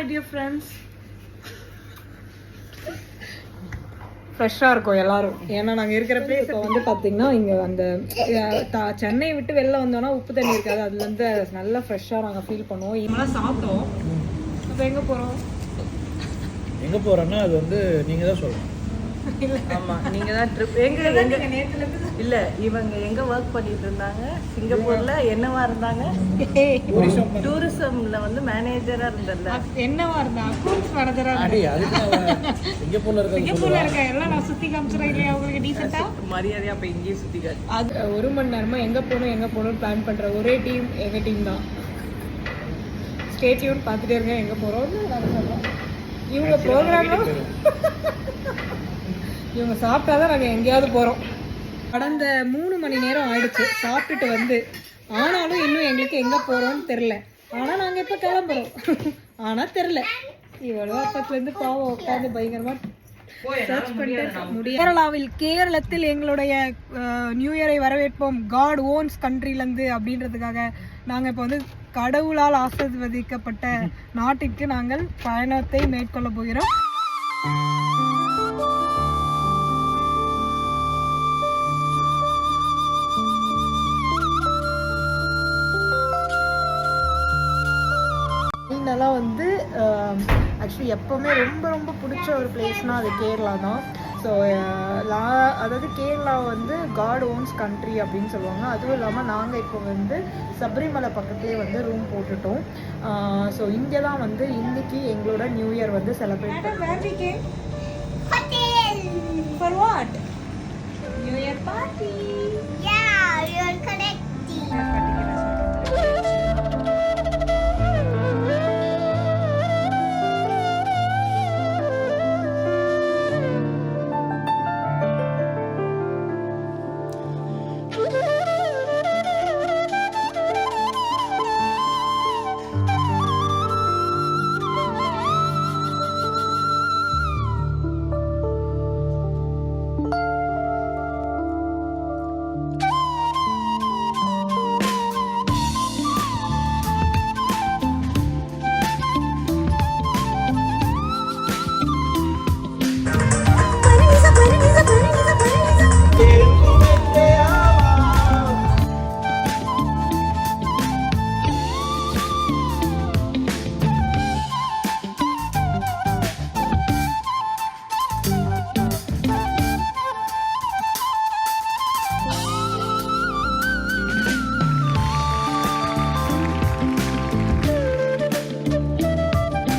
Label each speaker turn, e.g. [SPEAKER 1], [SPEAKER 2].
[SPEAKER 1] My dear friends ஃப்ரெஷ்ஷாக இருக்கும் எல்லாரும். ஏன்னா நாங்கள் இருக்கிற பிளேஸ் இப்போ வந்து பார்த்தீங்கன்னா இங்கே அந்த அஹ், த- சென்னை விட்டு வெளில வந்தோம்னா உப்பு தண்ணி இருக்காது. அதுலேருந்து நல்லா ஃப்ரெஷ்ஷாக நாங்கள் ஃபீல் பண்ணுவோம். இவங்களாம் சாப்பிட்டோம். இப்போ எங்கே போகிறோம்
[SPEAKER 2] எங்க போறோம்னா அது வந்து நீங்க தான் சொல்லணும்.
[SPEAKER 3] ஆமா நீங்க தான் ட்ரிப் எங்க எங்க இல்ல இவங்க எங்க ஒர்க் பண்ணிட்டு இருந்தாங்க? சிங்கப்பூர்ல என்னவா இருந்தாங்க? டூரிசம்ல வந்து மேனேஜரா இருந்தல
[SPEAKER 1] என்னவா இருந்தா? அக்கௌண்ட்ஸ் மேனேஜராக
[SPEAKER 2] அடி அதுக்கு நான் சிங்கப்பூர்ல இருக்கிறது
[SPEAKER 1] சிங்கப்பூர்ல இருக்க எல்லாம் நான் சுற்றி காமிச்சிடறேன் இல்லையா? உங்களுக்கு டீசெண்டாக
[SPEAKER 3] மரியாதையா அப்ப இங்கேயே சுத்திக்காது
[SPEAKER 1] அது ஒரு மணி நேரமா எங்க போகணும் எங்க போகணும்னு பிளான் பண்ற ஒரே டீம் எங்க டீம் தான். ஸ்டேட்யூன் பார்த்துட்டே இருங்க எங்க போறோம்னு நாங்க சொல்றோம் இவங்க ப்ரோக்ராம் இவங்க சாப்பிட்டாதான் நாங்க எங்கேயாவது போறோம். கடந்த மூணு மணி நேரம் ஆயிடுச்சு. சாப்பிட்டுட்டு வந்து ஆனாலும் இன்னும் எங்களுக்கு எங்க போறோம்னு தெரியல. ஆனா நாங்க இப்ப கிளம்புறோம். ஆனா தெரியல. இவ்வளவு அப்பத்துல இருந்து பாவம் உட்காந்து பயங்கரமா சர்ச் பண்ணிட்டு முடியாது கேரளாவில் கேரளத்தில் எங்களுடைய நியூ இயரை வரவேற்போம். காட் ஓன்ஸ் கண்ட்ரிலேருந்து அப்படின்றதுக்காக நாங்கள் இப்போ வந்து கடவுளால் ஆசிர்வதிக்கப்பட்ட நாட்டிற்கு நாங்கள் பயணத்தை மேற்கொள்ள போகிறோம். ஆக்சுவலி எப்போவுமே ரொம்ப ரொம்ப பிடிச்ச ஒரு பிளேஸ்னால் அது கேரளா தான். ஸோ லா அதாவது கேரளா வந்து காட் ஓன்ஸ் கண்ட்ரி அப்படின்னு சொல்லுவாங்க. அதுவும் இல்லாமல் நாங்கள் இப்போ வந்து சபரிமலை பக்கத்துலேயே வந்து ரூம் போட்டுட்டோம். ஸோ இங்கே தான் வந்து இன்னைக்கு எங்களோட நியூ இயர் வந்து celebrate For what? New Year party.
[SPEAKER 4] Yeah,